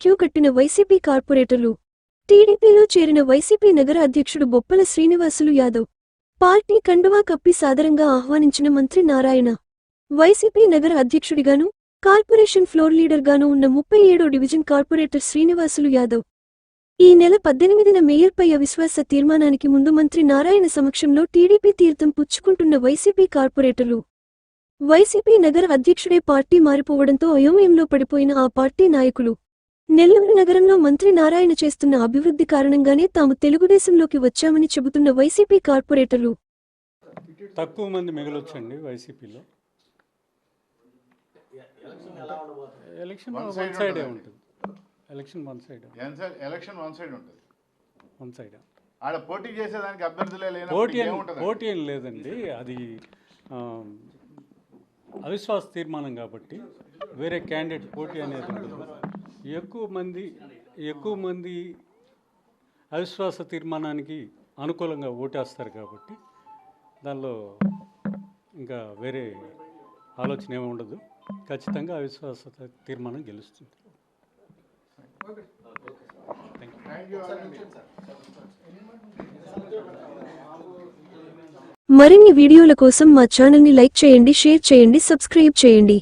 చేపట్టిన వైసీపీ కార్పొరేటర్లు టీడీపీలో చేరిన వైసీపీ నగర అధ్యక్షుడు బొప్పల శ్రీనివాసులు యాదవ్ పార్టీ కండువా కప్పి సాదరంగా ఆహ్వానించిన మంత్రి నారాయణ. వైసీపీ నగర అధ్యక్షుడిగాను కార్పొరేషన్ ఫ్లోర్ లీడర్గాను ఉన్న ముప్పై ఏడో డివిజన్ కార్పొరేటర్ శ్రీనివాసులు యాదవ్. ఈ నెల పద్దెనిమిదిన మేయర్పై అవిశ్వాస తీర్మానానికి ముందు మంత్రి నారాయణ సమక్షంలో టీడీపీ తీర్థం పుచ్చుకుంటున్న వైసీపీ కార్పొరేటర్లు. వైసీపీ నగర అధ్యక్షుడే పార్టీ మారిపోవడంతో అయోమయంలో పడిపోయిన ఆ పార్టీ నాయకులు. నెల్లూరు నగరంలో మంత్రి నారాయణ చేస్తున్న అభివృద్ధి కారణంగానే తాము తెలుగుదేశంలోకి వచ్చామని చెబుతున్న వైసీపీ కార్పొరేటర్లు. తక్కువ మంది మిగలొచ్చండి వైసీపీలో. ఎలక్షన్ వన్ సైడే ఉంటుందా? ఉంటుంది. Election one side election one side ఉంటుంది. One side? ఆడ పోటీ చేసేదానికి అభ్యర్థులే పోటీ అని ఏముంటుంది పోటీ ఏం లేదండి. అది అవిశ్వాస తీర్మానం కాబట్టి వేరే క్యాండిడేట్ పోటీ అనేది ఉండదు. ఎక్కువ మంది ఎక్కువ మంది అవిశ్వాస తీర్మానానికి అనుకూలంగా ఓటేస్తారు కాబట్టి దానిలో ఇంకా వేరే ఆలోచన ఏమి ఉండదు. ఖచ్చితంగా అవిశ్వాస తీర్మానం గెలుస్తుంది. మరిన్ని వీడియోల కోసం మా ఛానల్ని లైక్ చేయండి షేర్ చేయండి సబ్స్క్రైబ్ చేయండి.